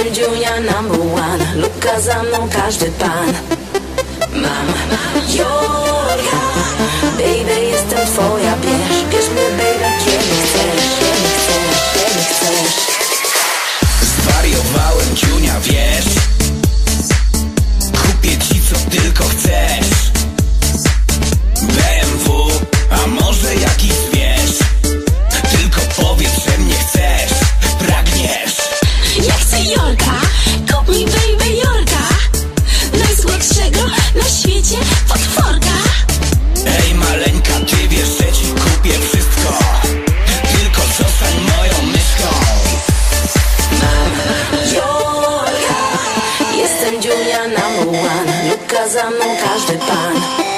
Jestem Junia number one. Luka za mną każdy pan. Mam Jorka Baby, Jorka, kup mi baby Jorka. Najsłodszego na świecie potworka. Ej maleńka, ty wiesz, że ci kupię wszystko. Tylko zostań moją myszką. Jorka. Jestem Julia number one Luka za mną każdy pan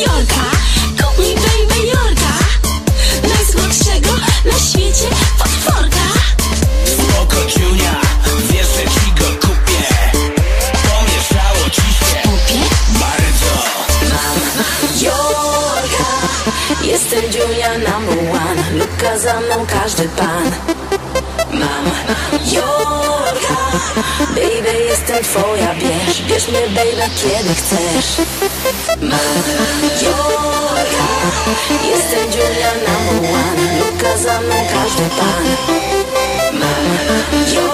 Jorka, kup mi baby Jorka Najsłodszego na świecie potworka. Spoko ciunia, wiesz, że ci go kupię. Pomieszało ci się. Kupię? bardzo. Jorka Jestem Julia number one. Luka za mną każdy pan. Mam. Jorka Baby, jestem twoja, bierz Bierz mnie, baby, kiedy chcesz. Mam za mną każdy pan Jorka